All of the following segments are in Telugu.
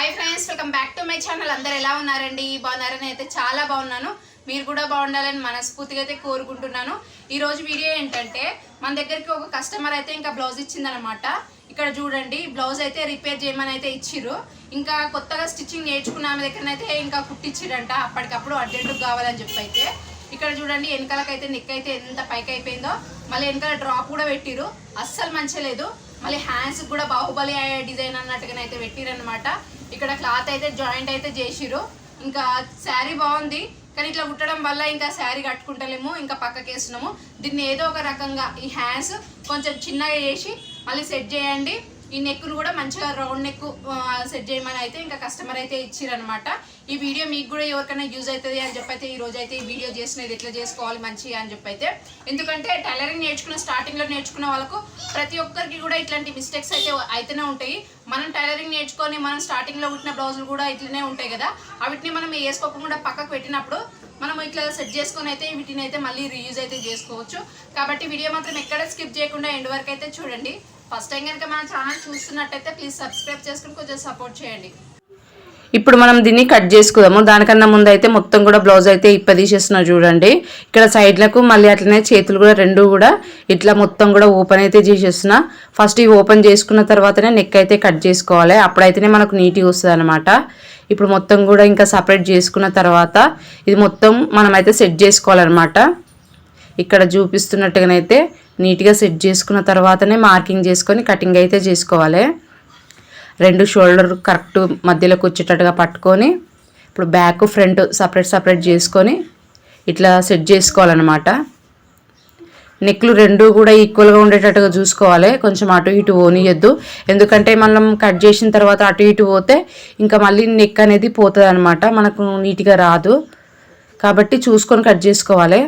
Hi friends welcome back to my channel. అందరు ఎలా ఉన్నారండి? బాగున్నారని అయితే చాలా బాగున్నాను. మీరు కూడా బాగుండాలని మనస్ఫూర్తిగా అయితే కోరుకుంటున్నాను. ఈరోజు వీడియో ఏంటంటే మన దగ్గరికి ఒక కస్టమర్ అయితే ఇంకా బ్లౌజ్ ఇచ్చిందనమాట ఇక్కడ చూడండి బ్లౌజ్ అయితే రిపేర్ చేయమని అయితే ఇచ్చిర్రు. ఇంకా కొత్తగా స్టిచ్చింగ్ నేర్చుకున్న ఆమె దగ్గరనైతే ఇంకా కుట్టించిరంట అప్పటికప్పుడు అర్జెంటు కావాలని చెప్పి అయితే ఇక్కడ చూడండి వెనకాలకైతే నెక్ అయితే ఎంత పైకి అయిపోయిందో మళ్ళీ వెనకాల డ్రాప్ కూడా పెట్టిరు అస్సలు మంచిగా లేదు మళ్ళీ హ్యాండ్స్ కూడా బాహుబలి డిజైన్ అన్నట్టుగా అయితే పెట్టిరనమాట ఇక్కడ క్లాత్ అయితే జాయింట్ అయితే చేసిరు ఇంకా శారీ బాగుంది కానీ ఇట్లా కుట్టడం వల్ల ఇంకా శారీ కట్టుకుంటలేము ఇంకా పక్కకేస్తున్నాము. దీన్ని ఏదో ఒక రకంగా ఈ హ్యాండ్స్ కొంచెం చిన్నగా చేసి మళ్ళీ సెట్ చేయండి. ఈ నెక్కులు కూడా మంచిగా రౌండ్ నెక్ సెట్ చేయమని అయితే ఇంకా కస్టమర్ అయితే ఇచ్చిరనమాట ఈ వీడియో మీకు కూడా ఎవరికైనా యూజ్ అవుతుంది అని చెప్పి అయితే ఈ రోజు అయితే ఈ వీడియో చేసినది ఎట్లా చేసుకోవాలి మంచిగా అని చెప్పి అయితే ఎందుకంటే టైలరింగ్ నేర్చుకున్న స్టార్టింగ్లో నేర్చుకున్న వాళ్ళకు ప్రతి ఒక్కరికి కూడా ఇట్లాంటి మిస్టేక్స్ అయితే అయితేనే ఉంటాయి. మనం టైలరింగ్ నేర్చుకొని మనం స్టార్టింగ్లో కుట్టిన బ్లౌజులు కూడా ఇట్లనే ఉంటాయి కదా. వాటిని మనం వేసుకోకుండా పక్కకు పెట్టినప్పుడు మనం ఇట్లా సెట్ చేసుకొని అయితే వీటిని అయితే మళ్ళీ రీయూజ్ అయితే చేసుకోవచ్చు. కాబట్టి వీడియో మాత్రం ఎక్కడ స్కిప్ చేయకుండా ఎండ్ వరకు అయితే చూడండి. ఫస్ట్ టైం కనుక మన ఛానల్ చూస్తున్నట్టయితే ప్లీజ్ సబ్స్క్రైబ్ చేసుకుని కొంచెం సపోర్ట్ చేయండి. ఇప్పుడు మనం దీన్ని కట్ చేసుకుందాము. దానికన్నా ముందు అయితే మొత్తం కూడా బ్లౌజ్ అయితే ఇప్పదీసేస్తున్నా చూడండి. ఇక్కడ సైడ్లకు మళ్ళీ అట్లనే చేతులు కూడా రెండు కూడా ఇట్లా మొత్తం కూడా ఓపెన్ అయితే చేసేస్తున్నా. ఫస్ట్ ఇవి ఓపెన్ చేసుకున్న తర్వాతనే నెక్ అయితే కట్ చేసుకోవాలి. అప్పుడైతేనే మనకు నీట్గా వస్తుంది అనమాట ఇప్పుడు మొత్తం కూడా ఇంకా సపరేట్ చేసుకున్న తర్వాత ఇది మొత్తం మనమైతే సెట్ చేసుకోవాలన్నమాట. ఇక్కడ చూపిస్తున్నట్టుగానైతే నీట్గా సెట్ చేసుకున్న తర్వాతనే మార్కింగ్ చేసుకొని కటింగ్ అయితే చేసుకోవాలి. రెండు షోల్డర్ కరెక్ట్ మధ్యలోకి వచ్చేటట్టుగా పట్టుకొని ఇప్పుడు బ్యాక్ ఫ్రంట్ సపరేట్ సపరేట్ చేసుకొని ఇట్లా సెట్ చేసుకోవాలన్నమాట. నెక్లు రెండు కూడా ఈక్వల్గా ఉండేటట్టుగా చూసుకోవాలి. కొంచెం అటు ఇటు పోనీయద్దు. ఎందుకంటే మనం కట్ చేసిన తర్వాత అటు ఇటు పోతే ఇంకా మళ్ళీ నెక్ అనేది పోతుంది అనమాట మనకు నీట్గా రాదు. కాబట్టి చూసుకొని కట్ చేసుకోవాలి.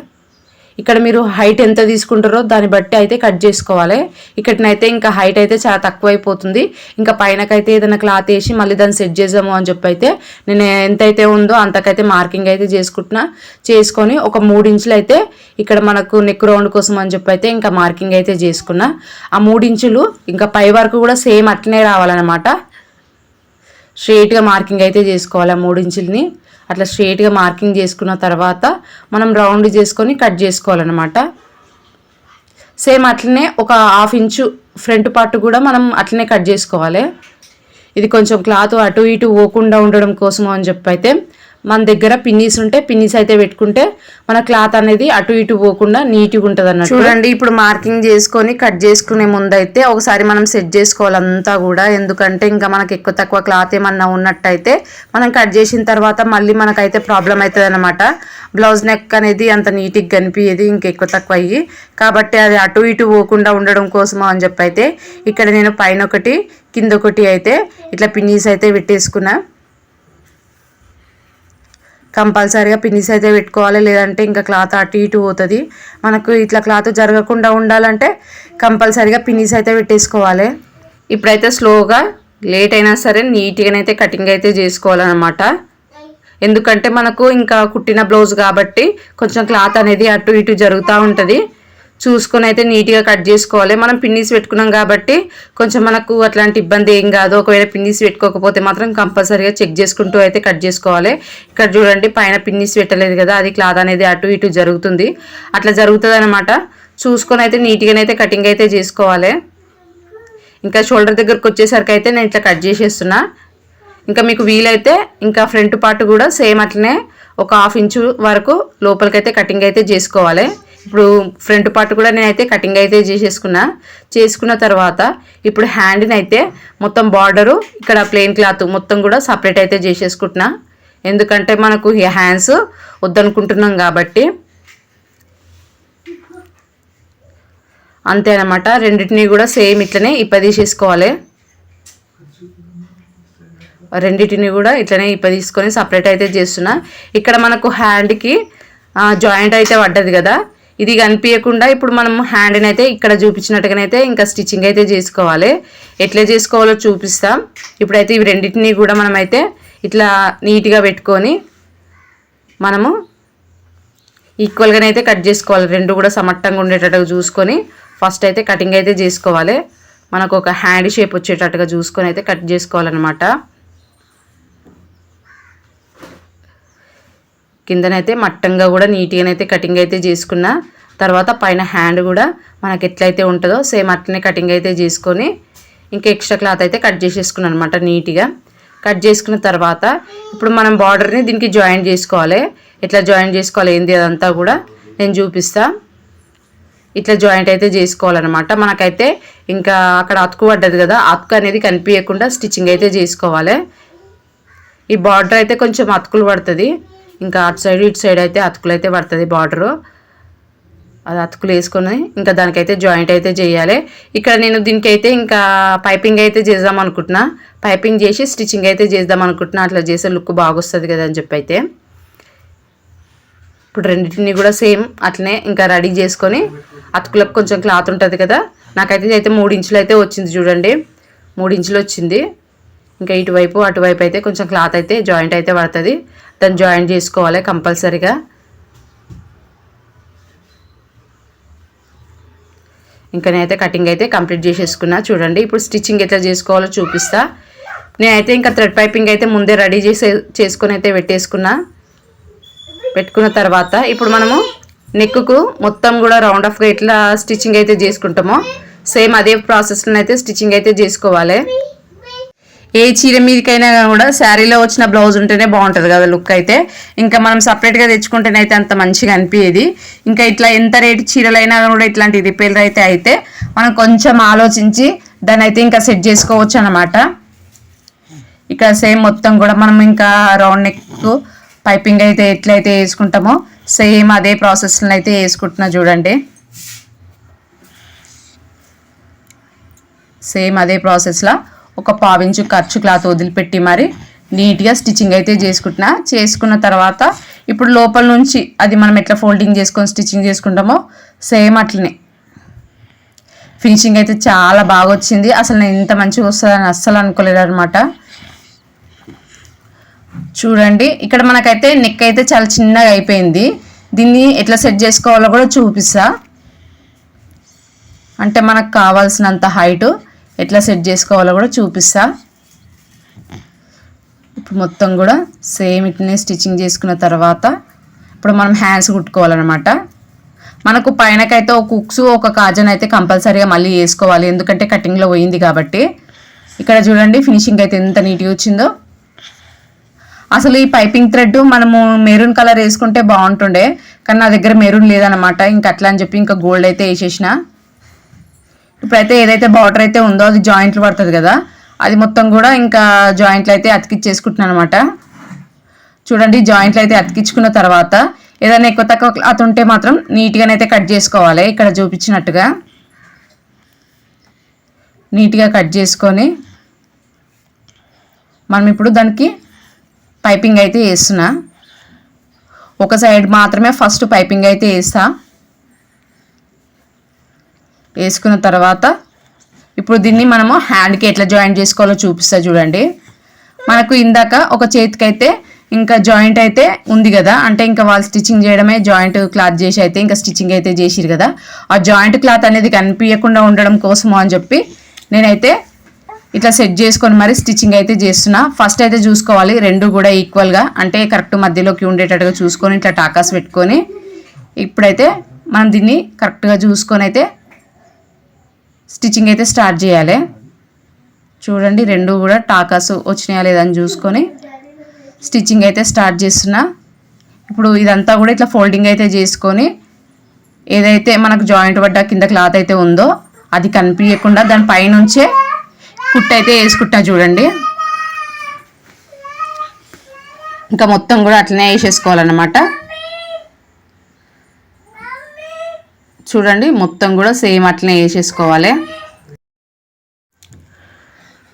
ఇక్కడ మీరు హైట్ ఎంత తీసుకుంటారో దాన్ని బట్టి అయితే కట్ చేసుకోవాలి. ఇక్కడనైతే ఇంకా హైట్ అయితే చాలా తక్కువ అయిపోతుంది ఇంకా పైనకైతే ఏదైనా క్లాత్ వేసి మళ్ళీ దాన్ని సెట్ చేద్దాము అని చెప్పి అయితే నేను ఎంతైతే ఉందో అంతకైతే మార్కింగ్ అయితే చేసుకుంటున్నా. చేసుకొని ఒక మూడు ఇంచులు అయితే ఇక్కడ మనకు నెక్ రౌండ్ కోసం అని చెప్పి అయితే ఇంకా మార్కింగ్ అయితే చేసుకున్నా. ఆ మూడు ఇంచులు ఇంకా పై వరకు కూడా సేమ్ అట్లనే రావాలన్నమాట. స్ట్రేట్గా మార్కింగ్ అయితే చేసుకోవాలి ఆ మూడు ఇంచుల్ని. అట్లా స్ట్రేట్గా మార్కింగ్ చేసుకున్న తర్వాత మనం రౌండ్ చేసుకొని కట్ చేసుకోవాలన్నమాట. సేమ్ అట్లనే ఒక హాఫ్ ఇంచు ఫ్రంట్ పార్ట్ కూడా మనం అట్లనే కట్ చేసుకోవాలి. ఇది కొంచెం క్లాత్ అటు ఇటు పోకుండా ఉండడం కోసం అని చెప్పైతే మన దగ్గర పిన్నీస్ ఉంటే పిన్నీస్ అయితే పెట్టుకుంటే మన క్లాత్ అనేది అటు ఇటు పోకుండా నీట్గా ఉంటుంది అన్నట్టు. చూడండి ఇప్పుడు మార్కింగ్ చేసుకొని కట్ చేసుకునే ముందు అయితే ఒకసారి మనం సెట్ చేసుకోవాలంతా కూడా. ఎందుకంటే ఇంకా మనకి ఎక్కువ తక్కువ క్లాత్ ఏమన్నా ఉన్నట్టయితే మనం కట్ చేసిన తర్వాత మళ్ళీ మనకైతే ప్రాబ్లం అవుతుంది అనమాట బ్లౌజ్ నెక్ అనేది అంత నీట్గా కనిపించేది ఇంకెక్కువ తక్కువ అయ్యి. కాబట్టి అది అటు ఇటు పోకుండా ఉండడం కోసమో అని చెప్పి అయితే ఇక్కడ నేను పైన ఒకటి కింద ఒకటి అయితే ఇట్లా పిన్నీస్ అయితే పెట్టేసుకున్నా. కంపల్సరీగా పిన్నిస్ అయితే పెట్టుకోవాలి. లేదంటే ఇంకా క్లాత్ అటు ఇటు పోతుంది. మనకు ఇట్లా క్లాత్ జరగకుండా ఉండాలంటే కంపల్సరీగా పిన్నిస్ అయితే పెట్టేసుకోవాలి. ఇప్పుడైతే స్లోగా లేట్ అయినా సరే నీట్గానైతే కటింగ్ అయితే చేసుకోవాలన్నమాట. ఎందుకంటే మనకు ఇంకా కుట్టిన బ్లౌజ్ కాబట్టి కొంచెం క్లాత్ అనేది అటు ఇటు జరుగుతూ ఉంటుంది. చూసుకొని అయితే నీట్గా కట్ చేసుకోవాలి. మనం పిన్నీస్ పెట్టుకున్నాం కాబట్టి కొంచెం మనకు అట్లాంటి ఇబ్బంది ఏం కాదు. ఒకవేళ పిన్నీస్ పెట్టుకోకపోతే మాత్రం కంపల్సరీగా చెక్ చేసుకుంటూ అయితే కట్ చేసుకోవాలి. ఇక్కడ చూడండి పైన పిన్నీస్ పెట్టలేదు కదా అది క్లాత్ అనేది అటు ఇటు జరుగుతుంది. అట్లా జరుగుతుంది అనమాట చూసుకొని అయితే నీట్గానైతే కటింగ్ అయితే చేసుకోవాలి. ఇంకా షోల్డర్ దగ్గరకు వచ్చేసరికి అయితే నేను ఇట్లా కట్ చేసేస్తున్నా. ఇంకా మీకు వీలైతే ఇంకా ఫ్రంట్ పార్ట్ కూడా సేమ్ అట్లనే ఒక హాఫ్ ఇంచు వరకు లోపలికైతే కటింగ్ అయితే చేసుకోవాలి. ఇప్పుడు ఫ్రంట్ పార్ట్ కూడా నేనైతే కటింగ్ అయితే చేసేసుకున్నా. చేసుకున్న తర్వాత ఇప్పుడు హ్యాండ్ని అయితే మొత్తం బార్డరు ఇక్కడ ప్లెయిన్ క్లాత్ మొత్తం కూడా సపరేట్ అయితే చేసేసుకుంటున్నా. ఎందుకంటే మనకు హ్యాండ్స్ వద్దనుకుంటున్నాం కాబట్టి. అంతే అనమాట రెండింటిని కూడా సేమ్ ఇట్లనే ఇప్పదీసేసుకోవాలి రెండింటిని కూడా ఇట్లనే ఇప్పదీసుకొని సపరేట్ అయితే చేస్తున్నా. ఇక్కడ మనకు హ్యాండ్కి జాయింట్ అయితే పడ్డది కదా. ఇది కనిపించకుండా ఇప్పుడు మనం హ్యాండ్ని అయితే ఇక్కడ చూపించినట్టుగానైతే ఇంకా స్టిచ్చింగ్ అయితే చేసుకోవాలి. ఎట్లా చేసుకోవాలో చూపిస్తాం. ఇప్పుడైతే ఇవి రెండింటిని కూడా మనమైతే ఇట్లా నీట్గా పెట్టుకొని మనము ఈక్వల్గానైతే కట్ చేసుకోవాలి. రెండు కూడా సమట్టంగా ఉండేటట్టుగా చూసుకొని ఫస్ట్ అయితే కటింగ్ అయితే చేసుకోవాలి. మనకు ఒక హ్యాండ్ షేప్ వచ్చేటట్టుగా చూసుకొని అయితే కట్ చేసుకోవాలన్నమాట. కిందనైతే మట్టంగా కూడా నీట్గానైతే కటింగ్ అయితే చేసుకున్న తర్వాత పైన హ్యాండ్ కూడా మనకి ఎట్లయితే ఉంటుందో సేమ్ అట్లనే కటింగ్ అయితే చేసుకొని ఇంకా ఎక్స్ట్రా క్లాత్ అయితే కట్ చేసేసుకున్నాను అనమాట నీట్గా. కట్ చేసుకున్న తర్వాత ఇప్పుడు మనం బార్డర్ని దీనికి జాయిన్ చేసుకోవాలి. ఎట్లా జాయిన్ చేసుకోవాలి ఏంది అదంతా కూడా నేను చూపిస్తా. ఇట్లా జాయింట్ అయితే చేసుకోవాలన్నమాట. మనకైతే ఇంకా అక్కడ అతుకు పడ్డది కదా అతుకు అనేది కనిపించకుండా స్టిచ్చింగ్ అయితే చేసుకోవాలి. ఈ బార్డర్ అయితే కొంచెం అతుకులు పడుతుంది. ఇంకా అటు సైడ్ ఇటు సైడ్ అయితే అతుకులు అయితే పడుతుంది బార్డరు. అది అతుకులు వేసుకొని ఇంకా దానికైతే జాయింట్ అయితే చేయాలి. ఇక్కడ నేను దీనికైతే ఇంకా పైపింగ్ అయితే చేద్దాం అనుకుంటున్నా. పైపింగ్ చేసి స్టిచ్చింగ్ అయితే చేద్దాం అనుకుంటున్నా. అట్లా చేసే లుక్ బాగొస్తుంది కదా అని చెప్పి అయితే ఇప్పుడు రెండింటిని కూడా సేమ్ అట్లనే ఇంకా రెడీ చేసుకొని అతుకులకు కొంచెం క్లాత్ ఉంటుంది కదా. నాకైతే అయితే మూడు ఇంచులు అయితే వచ్చింది చూడండి. మూడు ఇంచులు వచ్చింది. ఇంకా ఇటువైపు అటువైపు అయితే కొంచెం క్లాత్ అయితే జాయింట్ అయితే పడుతుంది. మొత్తం జాయిన్ చేసుకోవాలి కంపల్సరిగా. ఇంకా నేనైతే కటింగ్ అయితే కంప్లీట్ చేసేసుకున్నా. చూడండి ఇప్పుడు స్టిచ్చింగ్ ఎట్లా చేసుకోవాలో చూపిస్తా. నేనైతే ఇంకా థ్రెడ్ పైపింగ్ అయితే ముందే రెడీ చేసే చేసుకొని అయితే పెట్టేసుకున్నా. పెట్టుకున్న తర్వాత ఇప్పుడు మనము నెక్కు మొత్తం కూడా రౌండ్ ఆఫ్గా ఎట్లా స్టిచ్చింగ్ అయితే చేసుకుంటామో సేమ్ అదే ప్రాసెస్లో అయితే స్టిచ్చింగ్ అయితే చేసుకోవాలి. ఏ చీర మీదకైనా కూడా శారీలో వచ్చిన బ్లౌజ్ ఉంటేనే బాగుంటుంది కదా లుక్ అయితే. ఇంకా మనం సపరేట్గా తెచ్చుకుంటేనైతే అంత మంచిగా అనిపించేది ఇంకా ఇట్లా ఎంత రేటు చీరలైనా కూడా ఇట్లాంటి రిపేర్ అయితే అయితే మనం కొంచెం ఆలోచించి దాన్ని అయితే ఇంకా సెట్ చేసుకోవచ్చు అనమాట ఇక్కడ సేమ్ మొత్తం కూడా మనం ఇంకా రౌండ్ నెక్ పైపింగ్ అయితే ఎట్లయితే వేసుకుంటామో సేమ్ అదే ప్రాసెస్లో అయితే వేసుకుంటున్నా చూడండి. సేమ్ అదే ప్రాసెస్లో ఒక పావించు ఖర్చు క్లాత్ వదిలిపెట్టి మరి నీట్గా స్టిచ్చింగ్ అయితే చేసుకుంటున్నా. చేసుకున్న తర్వాత ఇప్పుడు లోపల నుంచి అది మనం ఎట్లా ఫోల్డింగ్ చేసుకొని స్టిచ్చింగ్ చేసుకుంటామో సేమ్ అట్లనే. ఫినిషింగ్ అయితే చాలా బాగా వచ్చింది. అసలు నేను ఇంత మంచిగా వస్తుందని అస్సలు అనుకోలేదు అనమాట చూడండి ఇక్కడ మనకైతే నెక్ అయితే చాలా చిన్నగా అయిపోయింది. దీన్ని ఎట్లా సెట్ చేసుకోవాలో కూడా చూపిస్తా. అంటే మనకు కావాల్సినంత హైట్ ఎట్లా సెట్ చేసుకోవాలో కూడా చూపిస్తా. ఇప్పుడు మొత్తం కూడా సేమ్ ఇట్నే స్టిచ్చింగ్ చేసుకున్న తర్వాత ఇప్పుడు మనం హ్యాండ్స్ కుట్టుకోవాలన్నమాట. మనకు పైనకైతే ఒక కుక్స్ ఒక కాజన్ అయితే కంపల్సరీగా మళ్ళీ వేసుకోవాలి. ఎందుకంటే కటింగ్లో పోయింది కాబట్టి. ఇక్కడ చూడండి ఫినిషింగ్ అయితే ఎంత నీట్గా వచ్చిందో. అసలు ఈ పైపింగ్ థ్రెడ్ మనము మెరూన్ కలర్ వేసుకుంటే బాగుంటుండే. కానీ నా దగ్గర మెరూన్ లేదనమాట ఇంకా అట్లా అని చెప్పి ఇంకా గోల్డ్ అయితే వేసేసిన. ఇప్పుడైతే ఏదైతే బార్డర్ అయితే ఉందో అది జాయింట్లు పడుతుంది కదా అది మొత్తం కూడా ఇంకా జాయింట్లు అయితే అతికిచ్చేసుకుంటున్నాను అనమాట చూడండి జాయింట్లు అయితే అతికించుకున్న తర్వాత ఏదైనా ఎక్కువ తక్కువ క్లాత్ ఉంటే మాత్రం నీట్గానైతే కట్ చేసుకోవాలి. ఇక్కడ చూపించినట్టుగా. నీట్గా కట్ చేసుకొని మనం ఇప్పుడు దానికి పైపింగ్ అయితే వేస్తున్నా. ఒక సైడ్ మాత్రమే ఫస్ట్ పైపింగ్ అయితే వేస్తా. వేసుకున్న తర్వాత ఇప్పుడు దీన్ని మనము హ్యాండ్కి ఎట్లా జాయింట్ చేసుకోవాలో చూపిస్తా చూడండి. మనకు ఇందాక ఒక చేతికైతే ఇంకా జాయింట్ అయితే ఉంది కదా అంటే ఇంకా వాళ్ళు స్టిచ్చింగ్ చేయడమే జాయింట్ క్లాత్ చేసి అయితే ఇంకా స్టిచ్చింగ్ అయితే చేసిరు కదా. ఆ జాయింట్ క్లాత్ అనేది కనిపించకుండా ఉండడం కోసము అని చెప్పి నేనైతే ఇట్లా సెట్ చేసుకొని మరి స్టిచ్చింగ్ అయితే చేస్తున్నా. ఫస్ట్ అయితే చూసుకోవాలి రెండు కూడా ఈక్వల్గా అంటే కరెక్ట్ మధ్యలోకి ఉండేటట్టుగా చూసుకొని ఇట్లా టాకాస్ పెట్టుకొని ఇప్పుడైతే మనం దీన్ని కరెక్ట్గా చూసుకొని అయితే స్టిచ్చింగ్ అయితే స్టార్ట్ చేయాలి. చూడండి రెండు కూడా టాకాస్ వచ్చినాయా లేదని చూసుకొని స్టిచ్చింగ్ అయితే స్టార్ట్ చేస్తున్నా. ఇప్పుడు ఇదంతా కూడా ఇట్లా ఫోల్డింగ్ అయితే చేసుకొని ఏదైతే మనకు జాయింట్ పడ్డ కింద క్లాత్ అయితే ఉందో అది కనిపించకుండా దాని పైనుంచే కుట్ట అయితే వేసుకుంటా చూడండి. ఇంకా మొత్తం కూడా అట్లనే వేసేసుకోవాలన్నమాట. చూడండి మొత్తం కూడా సేమ్ అట్లనే వేసేసుకోవాలి.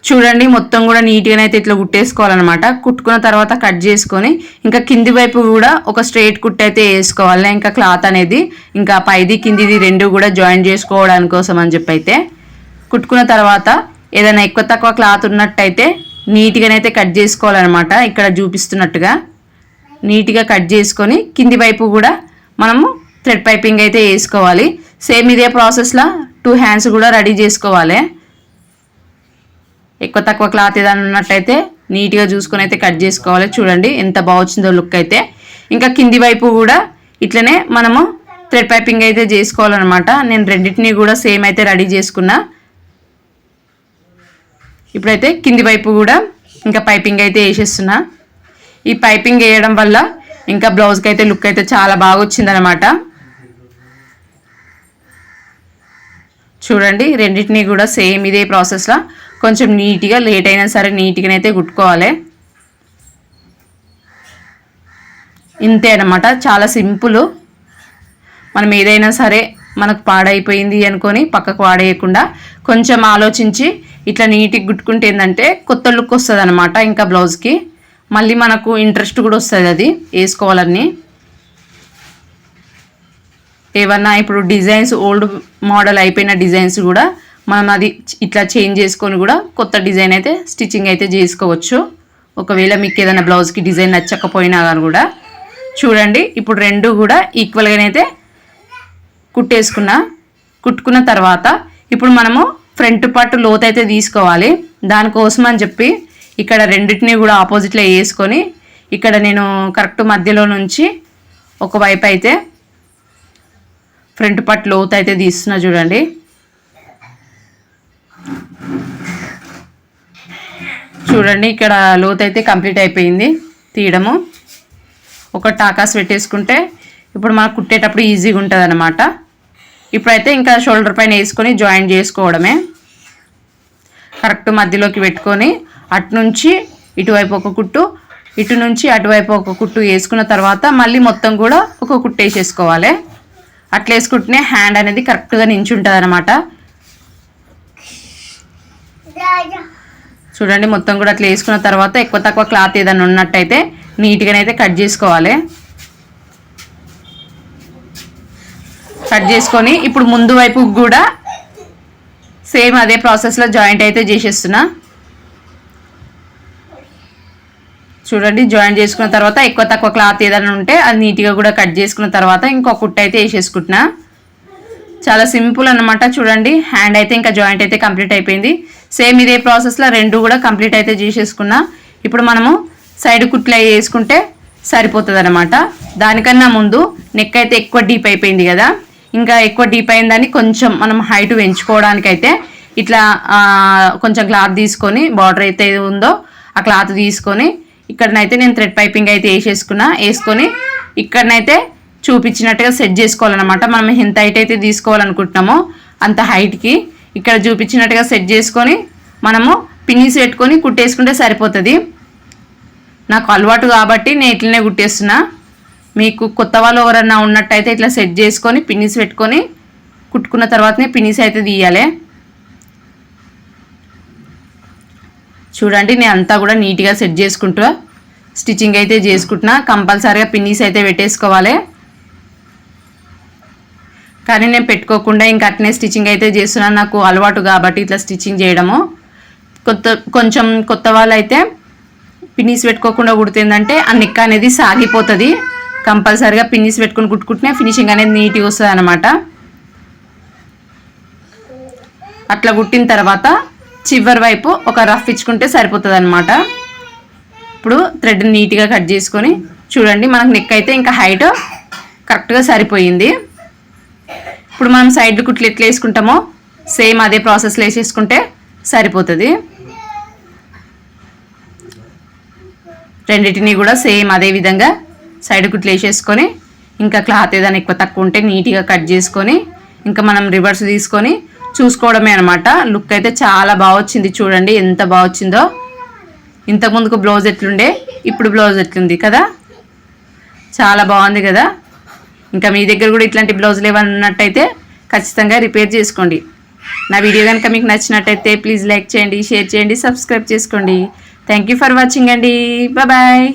చూడండి మొత్తం కూడా నీట్గా అయితే ఇట్లా కుట్టేసుకోవాలన్నమాట. కుట్టుకున్న తర్వాత కట్ చేసుకొని ఇంకా కింది వైపు కూడా ఒక స్ట్రైట్ కుట్ అయితే వేసుకోవాలి. ఇంకా క్లాత్ అనేది ఇంకా పైది కిందిది రెండు కూడా జాయిన్ చేసుకోవడానికి కోసం అని చెప్పి అయితే కుట్టుకున్న తర్వాత ఏదైనా ఎక్కువ తక్కువ క్లాత్ ఉన్నట్టయితే నీట్గానైతే కట్ చేసుకోవాలన్నమాట. ఇక్కడ చూపిస్తున్నట్టుగా. నీట్గా కట్ చేసుకొని కింది వైపు కూడా మనము థ్రెడ్ పైపింగ్ అయితే వేసుకోవాలి. సేమ్ ఇదే ప్రాసెస్లో టూ హ్యాండ్స్ కూడా రెడీ చేసుకోవాలి. ఎక్కువ తక్కువ క్లాత్ ఏదైనా ఉన్నట్టయితే నీట్గా చూసుకొని అయితే కట్ చేసుకోవాలి. చూడండి ఎంత బాగుంచిందో లుక్ అయితే. ఇంకా కింది వైపు కూడా ఇట్లనే మనము థ్రెడ్ పైపింగ్ అయితే చేసుకోవాలన్నమాట. నేను రెండింటిని కూడా సేమ్ అయితే రెడీ చేసుకున్నా. ఇప్పుడైతే కింది వైపు కూడా ఇంకా పైపింగ్ అయితే వేసేస్తున్నా. ఈ పైపింగ్ వేయడం వల్ల ఇంకా బ్లౌజ్కి అయితే లుక్ అయితే చాలా బాగా వచ్చిందనమాట చూడండి రెండింటినీ కూడా సేమ్ ఇదే ప్రాసెస్లో కొంచెం నీట్గా లేట్ అయినా సరే నీట్గా అయితే కుట్టుకోవాలి. ఇంతే అనమాట చాలా సింపుల్. మనం ఏదైనా సరే మనకు పాడైపోయింది అనుకొని పక్కకు వాడేయకుండా కొంచెం ఆలోచించి ఇట్లా నీట్గా గుట్టుకుంటే ఏంటంటే కొత్త లుక్ వస్తుంది అనమాట ఇంకా బ్లౌజ్కి మళ్ళీ మనకు ఇంట్రెస్ట్ కూడా వస్తుంది అది వేసుకోవాలని ఏమన్నా ఇప్పుడు డిజైన్స్ ఓల్డ్ మోడల్ అయిపోయిన డిజైన్స్ కూడా మనం అది ఇట్లా చేంజ్ చేసుకొని కూడా కొత్త డిజైన్ అయితే స్టిచ్చింగ్ అయితే చేసుకోవచ్చు. ఒకవేళ మీకు ఏదైనా బ్లౌజ్కి డిజైన్ నచ్చకపోయినా కానీ కూడా చూడండి ఇప్పుడు రెండు కూడా ఈక్వల్గానైతే కుట్టేసుకున్న. కుట్టుకున్న తర్వాత ఇప్పుడు మనము ఫ్రంట్ పార్ట్ లోత్ అయితే తీసుకోవాలి. దానికోసం అని చెప్పి ఇక్కడ రెండింటిని కూడా ఆపోజిట్లో వేసుకొని ఇక్కడ నేను కరెక్ట్ మధ్యలో నుంచి ఒకవైపు అయితే ఫ్రంట్ పార్ట్ లోత్ అయితే తీస్తున్నా చూడండి. చూడండి ఇక్కడ లోత్ అయితే కంప్లీట్ అయిపోయింది తీయడము. ఒక టాకాస్ పెట్టేసుకుంటే ఇప్పుడు మనకు కుట్టేటప్పుడు ఈజీగా ఉంటుంది అనమాట ఇప్పుడైతే ఇంకా షోల్డర్ పైన వేసుకొని జాయిన్ చేసుకోవడమే. కరెక్ట్ మధ్యలోకి పెట్టుకొని అటు నుంచి ఇటువైపు ఒక కుట్టు ఇటు నుంచి అటువైపు ఒక కుట్టు వేసుకున్న తర్వాత మళ్ళీ మొత్తం కూడా ఒక కుట్టు వేసేసుకోవాలి. అట్లా వేసుకుంటేనే హ్యాండ్ అనేది కరెక్ట్గా నించుంటుంది అనమాట చూడండి మొత్తం కూడా అట్లా వేసుకున్న తర్వాత ఎక్కువ తక్కువ క్లాత్ ఏదైనా ఉన్నట్టయితే నీట్గానైతే కట్ చేసుకోవాలి. కట్ చేసుకొని ఇప్పుడు ముందు వైపు కూడా సేమ్ అదే ప్రాసెస్లో జాయింట్ అయితే చేసేస్తున్నా. చూడండి జాయింట్ చేసుకున్న తర్వాత ఎక్కువ తక్కువ క్లాత్ ఏదైనా ఉంటే అది నీట్గా కూడా కట్ చేసుకున్న తర్వాత ఇంకో కుట్ట అయితే వేసేసుకుంటున్నా. చాలా సింపుల్ అన్నమాట చూడండి. హ్యాండ్ అయితే ఇంకా జాయింట్ అయితే కంప్లీట్ అయిపోయింది. సేమ్ ఇదే ప్రాసెస్లో రెండు కూడా కంప్లీట్ అయితే చేసేసుకున్నా. ఇప్పుడు మనము సైడ్ కుట్లు అవి వేసుకుంటే సరిపోతుంది అనమాట దానికన్నా ముందు నెక్ అయితే ఎక్కువ డీప్ అయిపోయింది కదా. ఇంకా ఎక్కువ డీప్ అయిందని కొంచెం మనం హైట్ పెంచుకోవడానికైతే ఇట్లా కొంచెం క్లాత్ తీసుకొని బార్డర్ అయితే ఏది ఉందో ఆ క్లాత్ తీసుకొని ఇక్కడనైతే నేను థ్రెడ్ పైపింగ్ అయితే వేసేసుకున్నా వేసుకొని ఇక్కడనైతే చూపించినట్టుగా సెట్ చేసుకోవాలన్నమాట. మనం ఎంత హైట్ అయితే తీసుకోవాలనుకుంటున్నామో అంత హైట్కి ఇక్కడ చూపించినట్టుగా సెట్ చేసుకొని మనము పిన్నిస్ పెట్టుకొని కుట్టేసుకుంటే సరిపోతుంది. నాకు అలవాటు కాబట్టి నేను ఇట్లనే కుట్టేస్తున్నా. మీకు కొత్త వాళ్ళు ఎవరన్నా ఉన్నట్టయితే ఇట్లా సెట్ చేసుకొని పిన్నిస్ పెట్టుకొని కుట్టుకున్న తర్వాతనే పిన్నిస్ అయితే తీయాలి. చూడండి నేను అంతా కూడా నీట్గా సెట్ చేసుకుంటా స్టిచ్చింగ్ అయితే చేసుకుంటున్నా. కంపల్సరీగా పిన్నీస్ అయితే పెట్టేసుకోవాలి. కానీ నేను పెట్టుకోకుండా ఇంకా అట్నే స్టిచ్చింగ్ అయితే చేస్తున్నాను. నాకు అలవాటు కాబట్టి ఇట్లా స్టిచ్చింగ్ చేయడము. కొత్త కొంచెం కొత్త వాళ్ళు అయితే పిన్నీస్ పెట్టుకోకుండా కుడుతుందంటే ఆ నెక్క అనేది సాగిపోతుంది. కంపల్సరీగా పిన్నీస్ పెట్టుకుని కుట్టుకుంటే ఫినిషింగ్ అనేది నీట్గా వస్తుంది అనమాట అట్లా కుట్టిన తర్వాత చివరి వైపు ఒక రఫ్ ఇచ్చుకుంటే సరిపోతుంది అనమాట ఇప్పుడు థ్రెడ్ నీట్గా కట్ చేసుకొని చూడండి మనకు నెక్ అయితే ఇంకా హైట్ కరెక్ట్గా సరిపోయింది. ఇప్పుడు మనం సైడ్ కుట్లు ఎట్లా వేసుకుంటామో సేమ్ అదే ప్రాసెస్లో వేసేసుకుంటే సరిపోతుంది. రెండింటిని కూడా సేమ్ అదే విధంగా సైడ్ కుట్లు వేసేసుకొని ఇంకా క్లాత్ ఏదైనా ఎక్కువ తక్కువ ఉంటే నీట్గా కట్ చేసుకొని ఇంకా మనం రివర్స్ తీసుకొని చూసుకోవడమే అనమాట లుక్ అయితే చాలా బాగా వచ్చింది చూడండి. ఎంత బాగా వచ్చిందో. ఇంతకుముందుకు బ్లౌజ్ ఎట్లుండే? ఇప్పుడు బ్లౌజ్ ఎట్లుంది కదా? చాలా బాగుంది కదా? ఇంకా మీ దగ్గర కూడా ఇట్లాంటి బ్లౌజులు ఏమైనా ఉన్నట్టయితే ఖచ్చితంగా రిపేర్ చేసుకోండి. నా వీడియో కనుక మీకు నచ్చినట్టయితే ప్లీజ్ లైక్ చేయండి షేర్ చేయండి సబ్స్క్రైబ్ చేసుకోండి. థ్యాంక్ యూ ఫర్ వాచింగ్ అండి. బాయ్